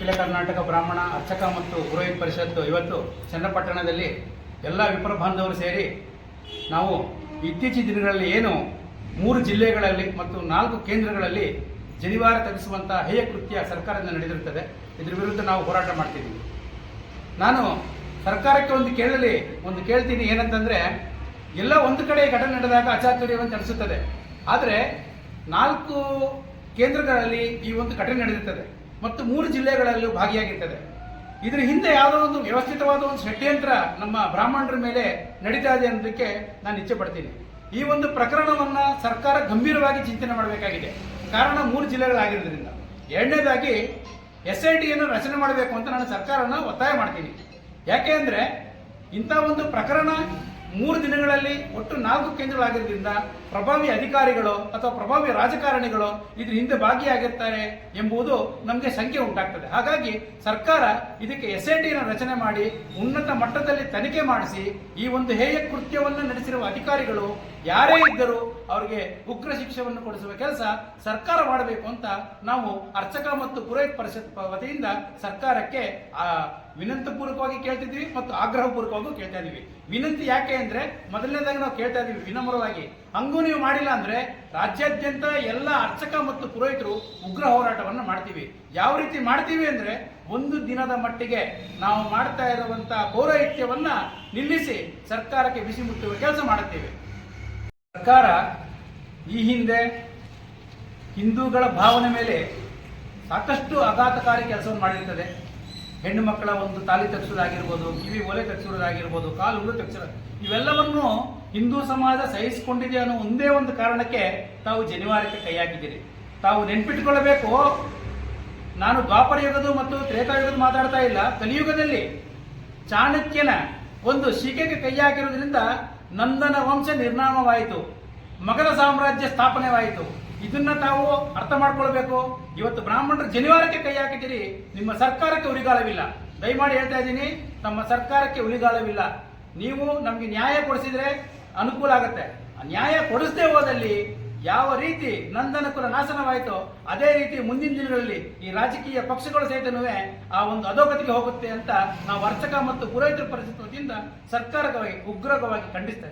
ಅಖಿಲ ಕರ್ನಾಟಕ ಬ್ರಾಹ್ಮಣ ಅರ್ಚಕ ಮತ್ತು ಪುರೋಹಿತ ಪರಿಷತ್ತು ಇವತ್ತು ಚನ್ನಪಟ್ಟಣದಲ್ಲಿ ಎಲ್ಲ ವಿಪ್ರ ಬಾಂಧವರು ಸೇರಿ ನಾವು ಇತ್ತೀಚಿನ ದಿನಗಳಲ್ಲಿ ಏನು ಮೂರು ಜಿಲ್ಲೆಗಳಲ್ಲಿ ಮತ್ತು ನಾಲ್ಕು ಕೇಂದ್ರಗಳಲ್ಲಿ ಜನಿವಾರ ತಪ್ಪಿಸುವಂತಹ ಹೇಯ ಕೃತ್ಯ ಸರ್ಕಾರದಿಂದ ನಡೆದಿರುತ್ತದೆ. ಇದ್ರ ವಿರುದ್ಧ ನಾವು ಹೋರಾಟ ಮಾಡ್ತಿದ್ದೀವಿ. ನಾನು ಸರ್ಕಾರಕ್ಕೆ ಒಂದು ಕೇಳಲಿ, ಒಂದು ಕೇಳ್ತೀನಿ ಏನಂತಂದ್ರೆ, ಎಲ್ಲ ಒಂದು ಕಡೆ ಘಟನೆ ನಡೆದಾಗ ಅಚಾತುರ್ಯವನ್ನು ಅನಿಸುತ್ತದೆ ಆದರೆ ನಾಲ್ಕು ಕೇಂದ್ರಗಳಲ್ಲಿ ಈ ಒಂದು ಘಟನೆ ನಡೆದಿರ್ತದೆ. ಮತ್ತು ಮೂರು ಜಿಲ್ಲೆಗಳಲ್ಲೂ ಭಾಗಿಯಾಗಿರ್ತದೆ. ಇದರ ಹಿಂದೆ ಯಾವುದೋ ಒಂದು ವ್ಯವಸ್ಥಿತವಾದ ಒಂದು ಷಡ್ಯಂತ್ರ ನಮ್ಮ ಬ್ರಾಹ್ಮಣರ ಮೇಲೆ ನಡೀತಾ ಇದೆ ಅನ್ನೋದಕ್ಕೆ ನಾನು ಇಚ್ಛೆ ಪಡ್ತೀನಿ. ಈ ಒಂದು ಪ್ರಕರಣವನ್ನು ಸರ್ಕಾರ ಗಂಭೀರವಾಗಿ ಚಿಂತನೆ ಮಾಡಬೇಕಾಗಿದೆ. ಕಾರಣ ಮೂರು ಜಿಲ್ಲೆಗಳಾಗಿರೋದ್ರಿಂದ. ಎರಡನೇದಾಗಿ ಎಸ್ ಐ ಟಿಯನ್ನು ರಚನೆ ಮಾಡಬೇಕು ಅಂತ ನಾನು ಸರ್ಕಾರನ ಒತ್ತಾಯ ಮಾಡ್ತೀನಿ. ಯಾಕೆ ಅಂದರೆ ಇಂಥ ಒಂದು ಪ್ರಕರಣ ಮೂರು ದಿನಗಳಲ್ಲಿ ಒಟ್ಟು ನಾಲ್ಕು ಕೇಂದ್ರಗಳಾಗಿರೋದ್ರಿಂದ ಪ್ರಭಾವಿ ಅಧಿಕಾರಿಗಳು ಅಥವಾ ಪ್ರಭಾವಿ ರಾಜಕಾರಣಿಗಳು ಇದ್ರ ಹಿಂದೆ ಭಾಗಿಯಾಗಿರ್ತಾರೆ ಎಂಬುದು ನಮಗೆ ಸಂಖ್ಯೆ ಉಂಟಾಗ್ತದೆ. ಹಾಗಾಗಿ ಸರ್ಕಾರ ಇದಕ್ಕೆ ಎಸ್ ಐ ರಚನೆ ಮಾಡಿ ಉನ್ನತ ಮಟ್ಟದಲ್ಲಿ ತನಿಖೆ ಮಾಡಿಸಿ ಈ ಒಂದು ಹೇಯ ಕೃತ್ಯವನ್ನು ನಡೆಸಿರುವ ಅಧಿಕಾರಿಗಳು ಯಾರೇ ಇದ್ದರೂ ಅವರಿಗೆ ಉಗ್ರ ಶಿಕ್ಷೆಯನ್ನು ಕೊಡಿಸುವ ಕೆಲಸ ಸರ್ಕಾರ ಮಾಡಬೇಕು ಅಂತ ನಾವು ಅರ್ಚಕ ಮತ್ತು ಪುರೋಹಿತ್ ಪರಿಷತ್ ವತಿಯಿಂದ ಸರ್ಕಾರಕ್ಕೆ ವಿನಂತಪೂರ್ವಕವಾಗಿ ಕೇಳ್ತಿದ್ದೀವಿ ಮತ್ತು ಆಗ್ರಹಪೂರ್ವಕವಾಗೂ ಕೇಳ್ತಾ ಇದೀವಿ ವಿನಂತಿ ಯಾಕೆ ಅಂದ್ರೆ ಮೊದಲನೇದಾಗಿ ನಾವು ಕೇಳ್ತಾ ಇದೀವಿ ವಿನಮ್ರವಾಗಿ. ಹಂಗೂ ನೀವು ಮಾಡಿಲ್ಲ ಅಂದ್ರೆ ರಾಜ್ಯಾದ್ಯಂತ ಎಲ್ಲ ಅರ್ಚಕ ಮತ್ತು ಪುರೋಹಿತರು ಉಗ್ರ ಹೋರಾಟವನ್ನು ಮಾಡ್ತೀವಿ. ಯಾವ ರೀತಿ ಮಾಡ್ತೀವಿ ಅಂದ್ರೆ ಒಂದು ದಿನದ ಮಟ್ಟಿಗೆ ನಾವು ಮಾಡ್ತಾ ಇರುವಂಥ ಪೌರಾಹಿತ್ಯವನ್ನ ನಿಲ್ಲಿಸಿ ಸರ್ಕಾರಕ್ಕೆ ಬಿಸಿ ಮುಟ್ಟುವ ಕೆಲಸ ಮಾಡುತ್ತೇವೆ. ಸರ್ಕಾರ ಈ ಹಿಂದೆ ಹಿಂದೂಗಳ ಭಾವನೆ ಮೇಲೆ ಸಾಕಷ್ಟು ಆಘಾತಕಾರಿ ಕೆಲಸವನ್ನು ಮಾಡಿರ್ತದೆ. ಹೆಣ್ಣು ಮಕ್ಕಳ ಒಂದು ತಾಲಿ ತಗ್ಸೋದಾಗಿರ್ಬೋದು ಕಿವಿ ಒಲೆ ತಗ್ಸಿರೋದಾಗಿರ್ಬೋದು ಕಾಲು ಉಳು ತಗ್ಸೋದು ಇವೆಲ್ಲವನ್ನು ಹಿಂದೂ ಸಮಾಜ ಸಹಿಸಿಕೊಂಡಿದೆ ಅನ್ನೋ ಒಂದೇ ಒಂದು ಕಾರಣಕ್ಕೆ ತಾವು ಜನಿವಾರಕ್ಕೆ ಕೈ ಹಾಕಿದ್ದೀರಿ ತಾವು ನೆನ್ಪಿಟ್ಕೊಳ್ಬೇಕು. ನಾನು ದ್ವಾಪರ ಯುಗದ ಮತ್ತು ತ್ರೇತಾಯುಗದ ಮಾತಾಡ್ತಾ ಇಲ್ಲ. ಕಲಿಯುಗದಲ್ಲಿ ಚಾಣಕ್ಯನ ಒಂದು ಶಿಕೆಗೆ ಕೈ ಹಾಕಿರೋದ್ರಿಂದ ನಂದನ ವಂಶ ನಿರ್ನಾಮವಾಯಿತು. ಮಗಧ ಸಾಮ್ರಾಜ್ಯ ಸ್ಥಾಪನೆವಾಯಿತು. ಇದನ್ನ ತಾವು ಅರ್ಥ ಮಾಡ್ಕೊಳ್ಬೇಕು. ಇವತ್ತು ಬ್ರಾಹ್ಮಣರು ಜನಿವಾರಕ್ಕೆ ಕೈ ಹಾಕಿದ್ದೀರಿ, ನಿಮ್ಮ ಸರ್ಕಾರಕ್ಕೆ ಉರಿಗಾಲವಿಲ್ಲ ದಯಮಾಡಿ ಹೇಳ್ತಾ ಇದ್ದೀನಿ ನಮ್ಮ ಸರ್ಕಾರಕ್ಕೆ ಉರಿಗಾಲವಿಲ್ಲ ನೀವು ನಮಗೆ ನ್ಯಾಯ ಕೊಡಿಸಿದ್ರೆ ಅನುಕೂಲ ಆಗುತ್ತೆ. ನ್ಯಾಯ ಕೊಡಿಸದೆ ಹೋದಲ್ಲಿ ಯಾವ ರೀತಿ ನಂದನಕುಲ ನಾಶನವಾಯಿತು, ಅದೇ ರೀತಿ ಮುಂದಿನ ದಿನಗಳಲ್ಲಿ ಈ ರಾಜಕೀಯ ಪಕ್ಷಗಳು ಸಹಿತನೂ ಆ ಒಂದು ಅಧೋಗತಿಗೆ ಹೋಗುತ್ತೆ ಅಂತ ನಾವು ಅರ್ಚಕ ಮತ್ತು ಪುರೋಹಿತರ ಪರಿಸ್ಥಿತಿ ವತಿಯಿಂದ ಸರ್ಕಾರವಾಗಿ ಉಗ್ರವಾಗಿ ಖಂಡಿಸ್ತಾ